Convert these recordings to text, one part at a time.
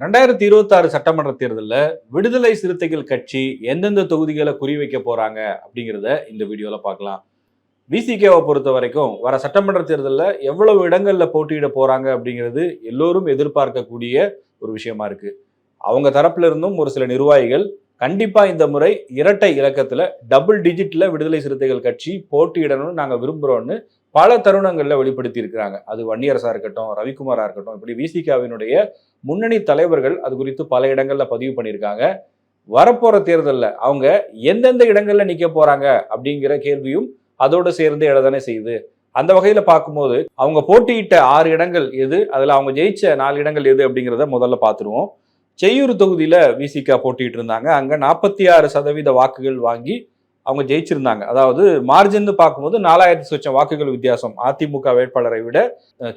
ரெண்டாயிரத்தி இருபத்தாறு சட்டமன்ற தேர்தலில் விடுதலை சிறுத்தைகள் கட்சி எந்தெந்த தொகுதிகளை குறிவைக்க போறாங்க அப்படிங்கிறத இந்த வீடியோவில் பார்க்கலாம். விசிகேவை பொறுத்த வரைக்கும் வர சட்டமன்ற தேர்தலில் எவ்வளவு இடங்களில் போட்டியிட போறாங்க அப்படிங்கிறது எல்லோரும் எதிர்பார்க்கக்கூடிய ஒரு விஷயமா இருக்கு. அவங்க தரப்புல இருந்தும் ஒரு சில நிர்வாகிகள் கண்டிப்பா இந்த முறை இரட்டை இலக்கத்தில் டபுள் டிஜிட்டில் விடுதலை சிறுத்தைகள் கட்சி போட்டியிடணும்னு நாங்கள் விரும்புகிறோம்னு பல தருணங்களில் வெளிப்படுத்தி இருக்கிறாங்க அது வன்னியரசா இருக்கட்டும் ரவிக்குமாரா இருக்கட்டும் இப்படி விசிகாவினுடைய முன்னணி தலைவர்கள் அது குறித்து பல இடங்களில் பதிவு பண்ணியிருக்காங்க. வரப்போகிற தேர்தலில் அவங்க எந்தெந்த இடங்களில் நிற்க போகிறாங்க அப்படிங்கிற கேள்வியும் அதோடு சேர்ந்து எழதானே செய்யுது. அந்த வகையில் பார்க்கும்போது அவங்க போட்டியிட்ட ஆறு இடங்கள் எது அதில் அவங்க ஜெயிச்ச நாலு இடங்கள் எது அப்படிங்கிறத முதல்ல பார்த்துருவோம். செய்யூர் தொகுதியில் விசிகா போட்டிட்டு இருந்தாங்க. அங்கே நாற்பத்தி ஆறு சதவீத வாக்குகள் வாங்கி அவங்க ஜெயிச்சிருந்தாங்க. அதாவது மார்ஜின்னு பார்க்கும்போது நாலாயிரத்தி சொச்சம் வாக்குகள் வித்தியாசம். அதிமுக வேட்பாளரை விட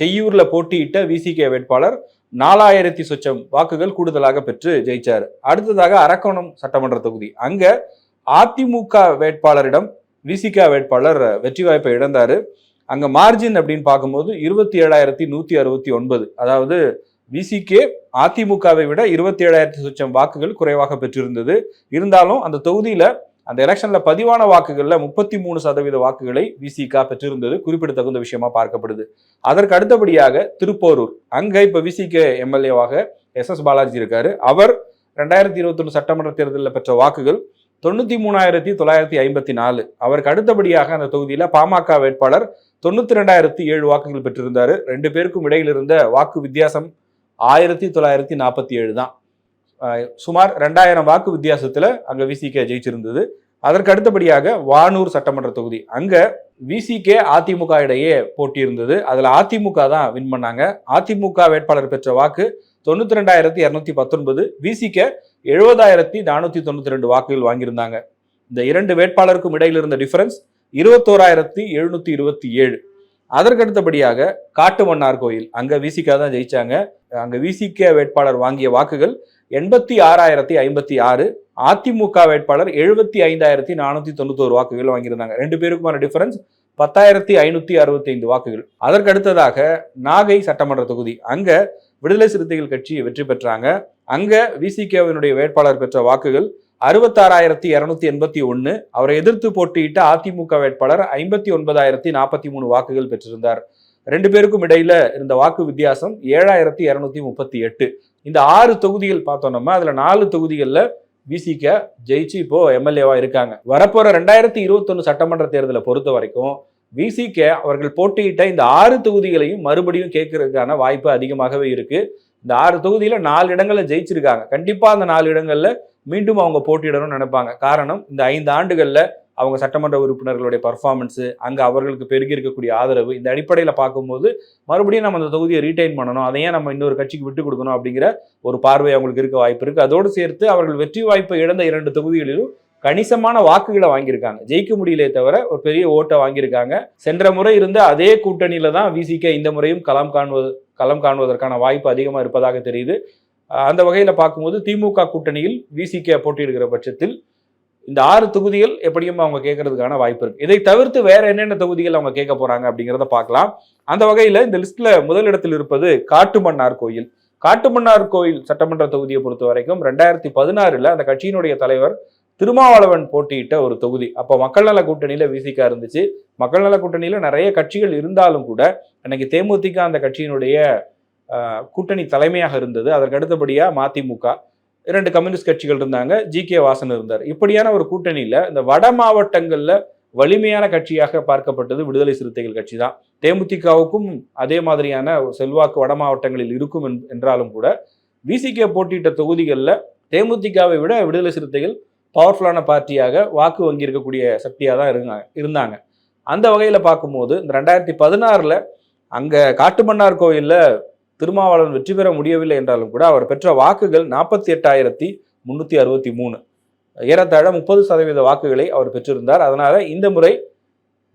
செய்யூரில் போட்டியிட்ட விசிகே வேட்பாளர் நாலாயிரத்தி சொச்சம் வாக்குகள் கூடுதலாக பெற்று ஜெயிச்சார். அடுத்ததாக அரக்கோணம் சட்டமன்ற தொகுதி. அங்க அதிமுக வேட்பாளரிடம் விசிகா வேட்பாளர் வெற்றி வாய்ப்பை இழந்தாரு. அங்க மார்ஜின் அப்படின்னு பார்க்கும்போது இருபத்தி ஏழாயிரத்தி நூத்தி அறுபத்தி ஒன்பது. அதாவது விசிகே அதிமுகவை விட இருபத்தி ஏழாயிரத்தி சொச்சம் வாக்குகள் குறைவாக பெற்றிருந்தது. இருந்தாலும் அந்த தொகுதியில அந்த எலெக்ஷன்ல பதிவான வாக்குகள்ல முப்பத்தி மூணு சதவீத வாக்குகளை விசிகா பெற்றிருந்தது. குறிப்பிடத்தகுந்த விஷயமா பார்க்கப்படுது. அதற்கு அடுத்தபடியாக திருப்போரூர். அங்க இப்ப விசிகே எம்எல்ஏவாக எஸ் எஸ் பாலாஜி இருக்காரு. அவர் ரெண்டாயிரத்தி இருபத்தொன்னு சட்டமன்ற தேர்தலில் பெற்ற வாக்குகள் தொண்ணூத்தி மூணாயிரத்தி தொள்ளாயிரத்தி ஐம்பத்தி நாலு. அவருக்கு அடுத்தபடியாக அந்த தொகுதியில பாமக வேட்பாளர் தொண்ணூத்தி ரெண்டாயிரத்தி ஏழு வாக்குகள் பெற்றிருந்தாரு. ரெண்டு பேருக்கும் இடையில் இருந்த வாக்கு வித்தியாசம் ஆயிரத்தி தொள்ளாயிரத்தி நாற்பத்தி ஏழு தான். சுமார் ரெண்டாயிரம் வாக்கு வித்தியாசத்தில் அங்கே விசிகே ஜெயிச்சிருந்தது. அதற்கு அடுத்தபடியாக வானூர் சட்டமன்ற தொகுதி. அங்கே விசிகே அதிமுக இடையே போட்டி இருந்தது அதில் அதிமுக தான் வின் பண்ணாங்க. அதிமுக வேட்பாளர் பெற்ற வாக்கு தொண்ணூத்தி ரெண்டாயிரத்தி இரநூத்தி பத்தொன்பது விசிகே எழுபதாயிரத்தி நானூத்தி தொண்ணூத்தி ரெண்டு வாக்குகள் வாங்கியிருந்தாங்க. இந்த இரண்டு வேட்பாளருக்கும் இடையில் இருந்த டிஃபரன்ஸ் இருபத்தோராயிரத்தி எழுநூத்தி இருபத்தி ஏழு. அதற்கடுத்தபடியாக காட்டுமன்னார் கோயில். அங்க விசிகா தான் ஜெயிச்சாங்க. அங்க விசிகே வேட்பாளர் வாங்கிய வாக்குகள் எண்பத்தி ஆறாயிரத்தி ஐம்பத்தி ஆறு. அதிமுக வேட்பாளர் எழுபத்தி ஐந்தாயிரத்தி நானூத்தி தொண்ணூத்தோரு வாக்குகள் வாங்கியிருந்தாங்க. ரெண்டு பேருக்குமான டிஃபரன்ஸ் பத்தாயிரத்தி ஐநூத்தி அறுபத்தி ஐந்து வாக்குகள். அதற்கு அடுத்ததாக நாகை சட்டமன்ற தொகுதி. அங்க விடுதலை சிறுத்தைகள் கட்சி வெற்றி பெற்றாங்க. அங்க விசிகேவினுடைய வேட்பாளர் பெற்ற வாக்குகள் அறுபத்தாறாயிரத்தி இரநூத்தி எண்பத்தி ஒன்னு. அவரை எதிர்த்து போட்டியிட்ட அதிமுக வேட்பாளர் ஐம்பத்தி ஒன்பதாயிரத்தி நாற்பத்தி மூணு வாக்குகள் பெற்றிருந்தார். ரெண்டு பேருக்கும் இடையில இருந்த வாக்கு வித்தியாசம் ஏழாயிரத்தி இரநூத்தி முப்பத்தி எட்டு. இந்த ஆறு தொகுதிகள் பார்த்தோம்னா அதில் நாலு தொகுதிகளில் விசிக ஜெயிச்சு இப்போ எம்எல்ஏவா இருக்காங்க. வரப்போற ரெண்டாயிரத்தி இருபத்தொன்னு சட்டமன்ற தேர்தலை பொறுத்த வரைக்கும் விசிக அவர்கள் போட்டியிட்ட இந்த ஆறு தொகுதிகளையும் மறுபடியும் கேட்கறதுக்கான வாய்ப்பு அதிகமாகவே இருக்கு. இந்த ஆறு தொகுதியில நாலு இடங்கள்ல ஜெயிச்சிருக்காங்க. கண்டிப்பா அந்த நாலு இடங்கள்ல மீண்டும் அவங்க போட்டியிடணும்னு நினைப்பாங்க. காரணம் இந்த ஐந்து ஆண்டுகள்ல அவங்க சட்டமன்ற உறுப்பினர்களுடைய பர்ஃபார்மன்ஸ் அங்கே அவர்களுக்கு பெருகி இருக்கக்கூடிய ஆதரவு இந்த அடிப்படையில் பார்க்கும்போது மறுபடியும் நம்ம அந்த தொகுதியை ரீடைன் பண்ணணும். அதையே நம்ம இன்னொரு கட்சிக்கு விட்டு கொடுக்கணும் அப்படிங்கிற ஒரு பார்வை அவங்களுக்கு இருக்க வாய்ப்பு இருக்குது அதோடு சேர்த்து அவர்கள் வெற்றி வாய்ப்பை இழந்த இரண்டு தொகுதிகளிலும் கணிசமான வாக்குகளை வாங்கியிருக்காங்க. ஜெயிக்க முடியலே தவிர ஒரு பெரிய ஓட்டை வாங்கியிருக்காங்க. சென்ற முறை இருந்த அதே கூட்டணியில தான் விசிகே இந்த முறையும் களம் காண்பது களம் காணுவதற்கான வாய்ப்பு அதிகமாக இருப்பதாக தெரியுது. அந்த வகையில் பார்க்கும்போது திமுக கூட்டணியில் விசிகே போட்டியிடுகிற பட்சத்தில் இந்த ஆறு தொகுதிகள் எப்படியும் அவங்க கேட்கறதுக்கான வாய்ப்பு இருக்கு. இதை தவிர்த்து வேற என்னென்ன தொகுதிகள் அவங்க கேட்க போறாங்க அப்படிங்கிறத பார்க்கலாம். அந்த வகையில இந்த லிஸ்ட்ல முதலிடத்தில் இருப்பது காட்டுமன்னார் கோயில். காட்டுமன்னார் கோயில் சட்டமன்ற தொகுதியை பொறுத்த வரைக்கும் ரெண்டாயிரத்தி பதினாறுல அந்த கட்சியினுடைய தலைவர் திருமாவளவன் போட்டியிட்ட ஒரு தொகுதி. அப்போ மக்கள் நல கூட்டணியில விசிகா இருந்துச்சு. மக்கள் நல கூட்டணியில நிறைய கட்சிகள் இருந்தாலும் கூட அன்னைக்கு தேமுதிக அந்த கட்சியினுடைய கூட்டணி தலைமையாக இருந்தது. அதற்கு அடுத்தபடியா மதிமுக. இரண்டு கம்யூனிஸ்ட் கட்சிகள் இருந்தாங்க ஜி கே வாசன் இருந்தார். இப்படியான ஒரு கூட்டணியில் இந்த வட மாவட்டங்களில் வலிமையான கட்சியாக பார்க்கப்பட்டது விடுதலை சிறுத்தைகள் கட்சி தான் தேமுதிகவுக்கும் அதே மாதிரியான ஒரு செல்வாக்கு வட மாவட்டங்களில் இருக்கும் என்- என்றாலும் கூட விசிகே போட்டியிட்ட தொகுதிகளில் தேமுதிகவை விட விடுதலை சிறுத்தைகள் பவர்ஃபுல்லான பார்ட்டியாக வாக்கு வங்கி இருக்கக்கூடிய சக்தியாக தான் இருந்தாங்க இருந்தாங்க. அந்த வகையில் பார்க்கும்போது இந்த ரெண்டாயிரத்தி பதினாறில் அங்கே காட்டுமன்னார் கோயிலில் திருமாவளவன் வெற்றி பெற முடியவில்லை என்றாலும் கூட அவர் பெற்ற வாக்குகள் நாற்பத்தி எட்டாயிரத்தி முன்னூற்றி அறுபத்தி மூணு. ஏறத்தாழ முப்பது சதவீத வாக்குகளை அவர் பெற்றிருந்தார். அதனால இந்த முறை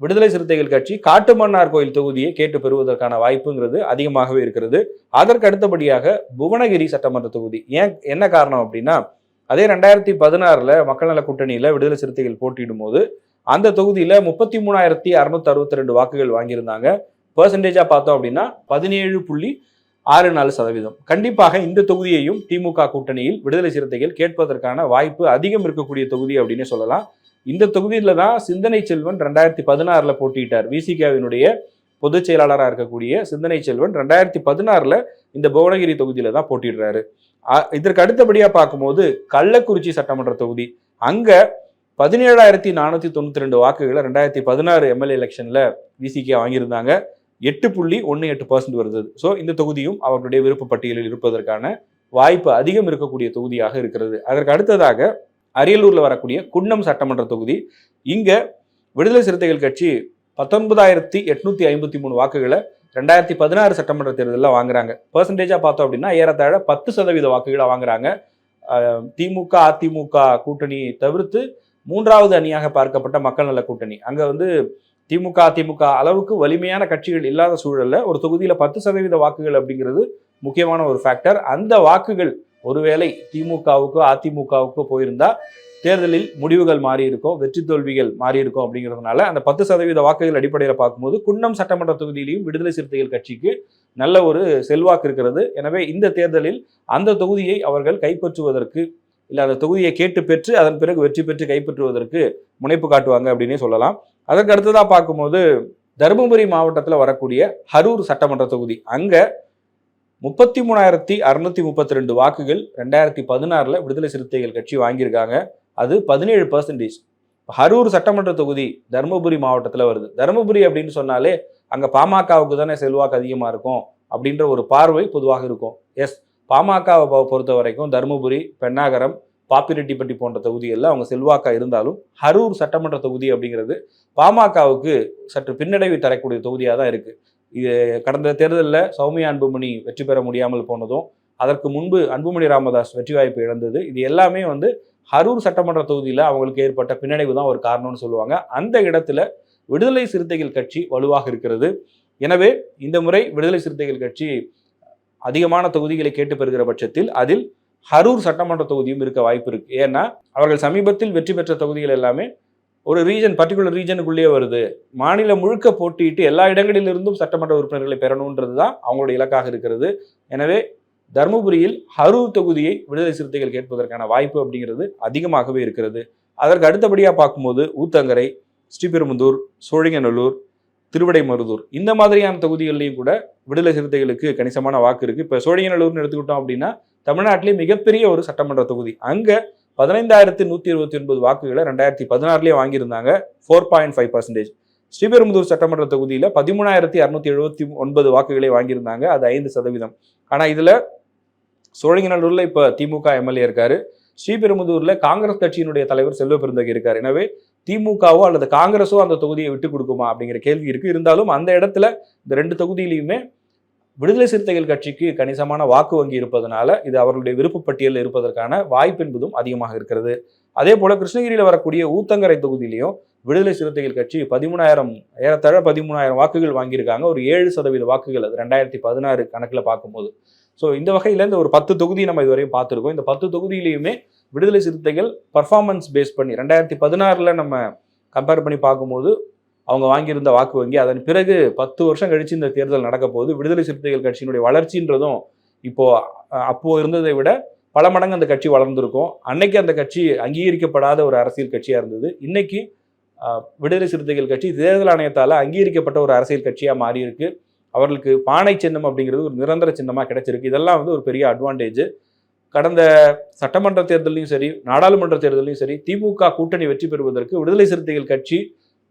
விடுதலை சிறுத்தைகள் கட்சி காட்டுமன்னார் கோயில் தொகுதியை கேட்டு பெறுவதற்கான வாய்ப்புங்கிறது அதிகமாகவே இருக்கிறது. அதற்கு அடுத்தபடியாக புவனகிரி சட்டமன்ற தொகுதி. ஏன் என்ன காரணம் அப்படின்னா அதே ரெண்டாயிரத்தி பதினாறுல மக்கள் நல கூட்டணியில விடுதலை சிறுத்தைகள் போட்டியிடும் போது அந்த தொகுதியில முப்பத்தி மூணாயிரத்தி அறுநூத்தி அறுபத்தி ரெண்டு வாக்குகள் வாங்கியிருந்தாங்க. பர்சன்டேஜா பார்த்தோம் அப்படின்னா பதினேழு புள்ளி ஆறு நாலு சதவீதம். கண்டிப்பாக இந்த தொகுதியையும் திமுக கூட்டணியில் விடுதலை சிறுத்தைகள் கேட்பதற்கான வாய்ப்பு அதிகம் இருக்கக்கூடிய தொகுதி அப்படின்னு சொல்லலாம். இந்த தொகுதியில தான் சிந்தனை செல்வன் ரெண்டாயிரத்தி பதினாறுல போட்டியிட்டார். விசிகாவினுடைய பொதுச் செயலாளராக இருக்கக்கூடிய சிந்தனை செல்வன் ரெண்டாயிரத்தி பதினாறுல இந்த புவனகிரி தொகுதியில தான் போட்டிடுறாரு இதற்கு அடுத்தபடியா பார்க்கும்போது கள்ளக்குறிச்சி சட்டமன்ற தொகுதி. அங்க பதினேழாயிரத்தி நானூத்தி தொண்ணூத்தி ரெண்டு வாக்குகளை ரெண்டாயிரத்தி பதினாறு எம்எல்ஏ எலெக்ஷன்ல விசிகே வாங்கியிருந்தாங்க. எட்டு புள்ளி ஒன்று எட்டு பர்சன்ட் வருது. ஸோ இந்த தொகுதியும் அவர்களுடைய விருப்ப பட்டியலில் இருப்பதற்கான வாய்ப்பு அதிகம் இருக்கக்கூடிய தொகுதியாக இருக்கிறது. அதற்கு அடுத்ததாக அரியலூரில் வரக்கூடிய குன்னம் சட்டமன்ற தொகுதி. இங்கே விடுதலை சிறுத்தைகள் கட்சி பத்தொன்பதாயிரத்தி எட்நூத்தி ஐம்பத்தி மூணு வாக்குகளை ரெண்டாயிரத்தி பதினாறு சட்டமன்ற தேர்தலில் வாங்குறாங்க. பர்சன்டேஜாக பார்த்தோம் அப்படின்னா ஏறத்தாழ பத்து சதவீத வாக்குகளை வாங்குறாங்க. திமுக அதிமுக கூட்டணி தவிர்த்து மூன்றாவது அணியாக பார்க்கப்பட்ட மக்கள் நல கூட்டணி. அங்கே வந்து திமுக அதிமுக அளவுக்கு வலிமையான கட்சிகள் இல்லாத சூழலில் ஒரு தொகுதியில் பத்து சதவீத வாக்குகள் அப்படிங்கிறது முக்கியமான ஒரு ஃபேக்டர் அந்த வாக்குகள் ஒருவேளை திமுகவுக்கோ அதிமுகவுக்கோ போயிருந்தா தேர்தலில் முடிவுகள் மாறி இருக்கும் வெற்றி தோல்விகள் மாறி இருக்கும் அப்படிங்கிறதுனால அந்த பத்து சதவீத வாக்குகள் அடிப்படையில் பார்க்கும்போது குன்னம் சட்டமன்ற தொகுதியிலையும் விடுதலை சிறுத்தைகள் கட்சிக்கு நல்ல ஒரு செல்வாக்கு இருக்கிறது. எனவே இந்த தேர்தலில் அந்த தொகுதியை அவர்கள் கைப்பற்றுவதற்கு இல்லை அந்த தொகுதியை கேட்டு பெற்று அதன் பிறகு வெற்றி பெற்று கைப்பற்றுவதற்கு முனைப்பு காட்டுவாங்க அப்படின்னே சொல்லலாம். அதற்கு அடுத்ததாக பார்க்கும்போது தருமபுரி மாவட்டத்தில் வரக்கூடிய ஹரூர் சட்டமன்ற தொகுதி. அங்கே முப்பத்தி மூணாயிரத்தி அறுநூத்தி முப்பத்தி ரெண்டு வாக்குகள் ரெண்டாயிரத்தி பதினாறில் விடுதலை சிறுத்தைகள் கட்சி வாங்கியிருக்காங்க. அது பதினேழு பர்சன்டேஜ் ஹரூர் சட்டமன்ற தொகுதி தருமபுரி மாவட்டத்தில் வருது. தருமபுரி அப்படின்னு சொன்னாலே அங்கே பாமகவுக்கு தானே செல்வாக்கு அதிகமாக இருக்கும் அப்படின்ற ஒரு பார்வை பொதுவாக இருக்கும். எஸ் பாமகவை பொறுத்த வரைக்கும் தருமபுரி பெண்ணாகரம் பாப்பிரெட்டிப்பட்டி போன்ற தொகுதிகளில் அவங்க செல்வாக்கா இருந்தாலும் ஹரூர் சட்டமன்ற தொகுதி அப்படிங்கிறது பாமகவுக்கு சற்று பின்னடைவை தரக்கூடிய தொகுதியாக தான் இருக்கு. இது கடந்த தேர்தலில் சௌமியா அன்புமணி வெற்றி பெற முடியாமல் போனதும் அதற்கு முன்பு அன்புமணி ராமதாஸ் வெற்றி வாய்ப்பு இழந்தது. இது எல்லாமே வந்து ஹரூர் சட்டமன்ற தொகுதியில் அவங்களுக்கு ஏற்பட்ட பின்னடைவு தான் ஒரு காரணம்னு சொல்லுவாங்க. அந்த இடத்துல விடுதலை சிறுத்தைகள் கட்சி வலுவாக இருக்கிறது. எனவே இந்த முறை விடுதலை சிறுத்தைகள் கட்சி அதிகமான தொகுதிகளை கேட்டு பெறுகிற பட்சத்தில் அதில் ஹரூர் சட்டமன்ற தொகுதியும் இருக்க வாய்ப்பு இருக்கு. ஏன்னா அவர்கள் சமீபத்தில் வெற்றி பெற்ற தொகுதிகள் எல்லாமே ஒரு ரீஜன் பர்டிகுலர் ரீஜனுக்குள்ளேயே வருது. மாநிலம் முழுக்க போட்டியிட்டு எல்லா இடங்களிலிருந்தும் சட்டமன்ற உறுப்பினர்களை பெறணுன்றது தான் அவங்களுடைய இலக்காக இருக்கிறது. எனவே தருமபுரியில் ஹரூர் தொகுதியை விடுதலை சிறுத்தைகள் கேட்பதற்கான வாய்ப்பு அப்படிங்கிறது அதிகமாகவே இருக்கிறது. அதற்கு அடுத்தபடியாக பார்க்கும்போது ஊத்தங்கரை ஸ்ரீபெரும்புதூர் சோழிங்கநல்லூர் திருவிடைமருதூர் இந்த மாதிரியான தொகுதிகள்லையும் கூட விடுதலை சிறுத்தைகளுக்கு கணிசமான வாக்கு இருக்குது இப்போ சோழிங்கநல்லூர்னு எடுத்துக்கிட்டோம் அப்படின்னா தமிழ்நாட்டிலே மிகப்பெரிய ஒரு சட்டமன்ற தொகுதி. அங்கே பதினைந்தாயிரத்து நூற்றி இருபத்தி ஒன்பது வாக்குகளை ரெண்டாயிரத்தி பதினாறுலேயே வாங்கியிருந்தாங்க. Four point five percentage Sriperumbudur சட்டமன்ற தொகுதியில் பதிமூணாயிரத்தி அறுநூத்தி எழுபத்தி ஒன்பது வாக்குகளை வாங்கியிருந்தாங்க. அது ஐந்து சதவீதம். ஆனால் இதில் சோழிங்கநல்லூரில் இப்போ திமுக எம்எல்ஏ இருக்காரு. ஸ்ரீபெரும்புதூரில் காங்கிரஸ் கட்சியினுடைய தலைவர் செல்வ பெருந்தகை இருக்கார். எனவே திமுகவோ அல்லது காங்கிரஸோ அந்த தொகுதியை விட்டு கொடுக்குமா அப்படிங்கிற கேள்வி இருக்கு. இருந்தாலும் அந்த இடத்துல இந்த ரெண்டு தொகுதியிலையுமே விடுதலை சிறுத்தைகள் கட்சிக்கு கணிசமான வாக்கு வங்கி இருப்பதனால இது அவர்களுடைய விருப்ப பட்டியலில் இருப்பதற்கான வாய்ப்பு என்பதும் அதிகமாக இருக்கிறது. அதே போல கிருஷ்ணகிரியில் வரக்கூடிய ஊத்தங்கரை தொகுதியிலையும் விடுதலை சிறுத்தைகள் கட்சி பதிமூணாயிரம் ஏறத்தாழ பதிமூணாயிரம் வாக்குகள் வாங்கியிருக்காங்க. ஒரு ஏழு சதவீத வாக்குகள் அது ரெண்டாயிரத்தி பதினாறு கணக்கில் பார்க்கும்போது. ஸோ இந்த வகையில் இந்த ஒரு பத்து தொகுதி நம்ம இதுவரையும் பார்த்துருக்கோம். இந்த பத்து தொகுதியிலையுமே விடுதலை சிறுத்தைகள் பர்ஃபார்மன்ஸ் பேஸ் பண்ணி ரெண்டாயிரத்தி பதினாறில் நம்ம கம்பேர் பண்ணி பார்க்கும்போது அவங்க வாங்கியிருந்த வாக்கு வங்கி அதன் பிறகு பத்து வருஷம் கழிச்சு இந்த தேர்தல் நடக்க போகுது. விடுதலை சிறுத்தைகள் கட்சியினுடைய வளர்ச்சின்றதும் இப்போது அப்போது இருந்ததை விட பல மடங்கு அந்த கட்சி வளர்ந்திருக்கும். அன்னைக்கு அந்த கட்சி அங்கீகரிக்கப்படாத ஒரு அரசியல் கட்சியாக இருந்தது. இன்னைக்கு விடுதலை சிறுத்தைகள் கட்சி தேர்தல் ஆணையத்தால் அங்கீகரிக்கப்பட்ட ஒரு அரசியல் கட்சியாக மாறி இருக்கு அவர்களுக்கு பானை சின்னம் அப்படிங்கிறது ஒரு நிரந்தர சின்னமாக கிடைச்சிருக்கு. இதெல்லாம் வந்து ஒரு பெரிய அட்வான்டேஜ் கடந்த சட்டமன்ற தேர்தலையும் சரி நாடாளுமன்ற தேர்தலையும் சரி திமுக கூட்டணி வெற்றி பெறுவதற்கு விடுதலை சிறுத்தைகள் கட்சி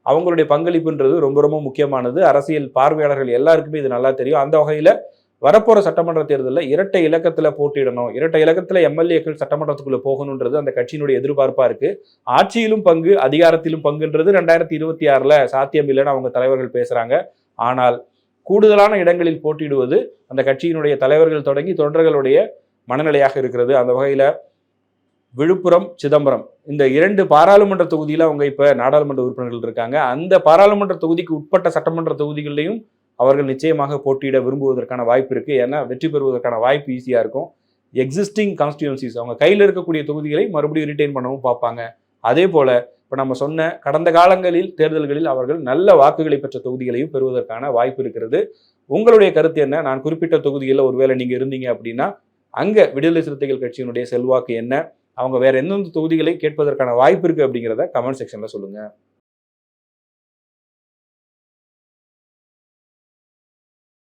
அவங்களுடைய பங்களிப்புன்றது ரொம்ப ரொம்ப முக்கியமானது. அரசியல் பார்வையாளர்கள் எல்லாருக்குமே இது நல்லா தெரியும். அந்த வகையில் வரப்போகிற சட்டமன்ற தேர்தலில் இரட்டை இலக்கத்தில் போட்டியிடணும். இரட்டை இலக்கத்தில் எம்எல்ஏக்கள் சட்டமன்றத்துக்குள்ளே போகணுன்றது அந்த கட்சியினுடைய எதிர்பார்ப்பாக இருக்குது ஆட்சியிலும் பங்கு அதிகாரத்திலும் பங்குன்றது ரெண்டாயிரத்தி இருபத்தி ஆறில் சாத்தியம் இல்லைன்னு அவங்க தலைவர்கள் பேசுகிறாங்க ஆனால் கூடுதலான இடங்களில் போட்டியிடுவது அந்த கட்சியினுடைய தலைவர்கள் தொடங்கி தொண்டர்களுடைய மனநிலையாக இருக்கிறது. அந்த வகையில் விழுப்புரம் சிதம்பரம் இந்த இரண்டு பாராளுமன்ற தொகுதியில் அவங்க இப்போ நாடாளுமன்ற உறுப்பினர்கள் இருக்காங்க. அந்த பாராளுமன்ற தொகுதிக்கு உட்பட்ட சட்டமன்ற தொகுதிகளிலையும் அவர்கள் நிச்சயமாக போட்டியிட விரும்புவதற்கான வாய்ப்பு இருக்குது ஏன்னா வெற்றி பெறுவதற்கான வாய்ப்பு ஈஸியாக இருக்கும். எக்ஸிஸ்டிங் கான்ஸ்டியூன்சிஸ் அவங்க கையில் இருக்கக்கூடிய தொகுதிகளை மறுபடியும் ரிட்டைன் பண்ணவும் பார்ப்பாங்க. அதே போல் இப்போ நம்ம சொன்ன கடந்த காலங்களில் தேர்தல்களில் அவர்கள் நல்ல வாக்குகளை பெற்ற தொகுதிகளையும் பெறுவதற்கான வாய்ப்பு இருக்கிறது. உங்களுடைய கருத்து என்ன? நான் குறிப்பிட்ட தொகுதிகளில் ஒருவேளை நீங்கள் இருந்தீங்க அப்படின்னா அங்கே விடுதலை சிறுத்தைகள் கட்சியினுடைய செல்வாக்கு என்ன? அவங்க வேற எந்தெந்த தொகுதிகளை கேட்பதற்கான வாய்ப்பு இருக்குது அப்படிங்கிறத கமெண்ட் செக்ஷனில் சொல்லுங்கள்